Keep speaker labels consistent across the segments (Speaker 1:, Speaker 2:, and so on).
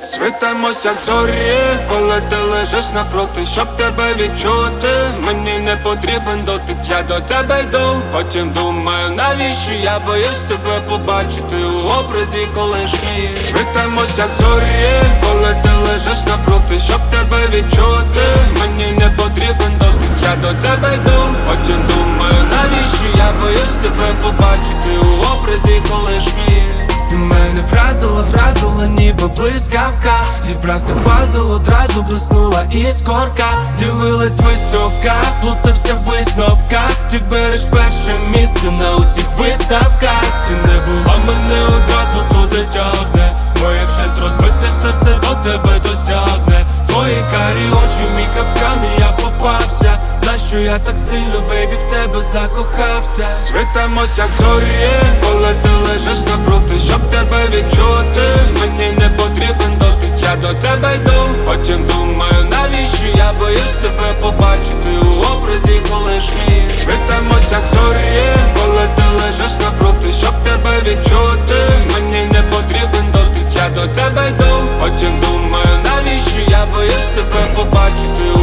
Speaker 1: Світимось, як зорі, коли ти лежиш напроти, щоб тебе відчути. Мені не потрібен дотик, я до тебе йду. Потім думаю, навіщо я боюсь тебе побачити у образі колишньої. Світимось, як зорі, коли до. Потім думаю, навіщо я боюсь тебе побачити у образі колишньої. Мене вразило, вразило, ніби блискавка. Зібрався пазл, одразу блиснула іскорка. Дивилась висока, плутався в висновках. Ти береш перше місце на усіх виставках. Ти не була мене одразу туди тягне що я так сильно, бейбі, в тебе закохався. Світимось, як зорі, коли ти лежиш напроти, щоб тебе відчути. Мені не потрібен дотик, я до тебе йду. Потім думаю, навіщо я боюсь тебе побачити у образі колишньої Світимось, як зорі, коли ти лежиш напроти, щоб тебе відчути. Мені не потрібен дотик, я до тебе йду. Потім думаю, навіщо я боюсь тебе побачити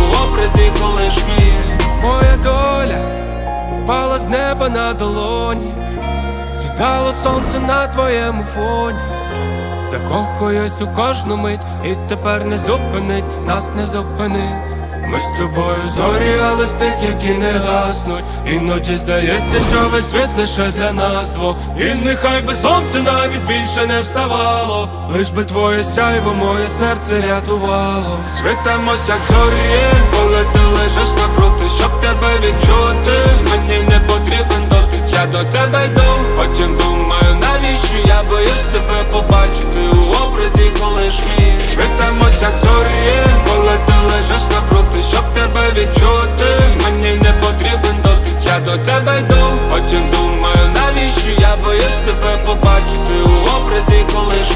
Speaker 1: неба на долоні, сідало сонце на твоєму фоні. Закохуюсь у кожну мить, і тепер не зупинить, нас не зупинить. Ми з тобою зорі, але з тих, які не гаснуть. Іноді здається, що весь світ лише для нас двох. І нехай би сонце навіть більше не вставало. Лиш би твоє сяйво, моє серце рятувало. Світимось, як зорі, коли ти лежиш напроти, щоб тебе відчути до тебе йду, потім думаю, навіщо я боюсь тебе побачити у образі колишній. Світимося як зорі, коли ти лежиш напроти, щоб тебе відчути. Мені не потрібен дотик, я до тебе йду, потім думаю, навіщо я боюсь тебе побачити у образі колишній.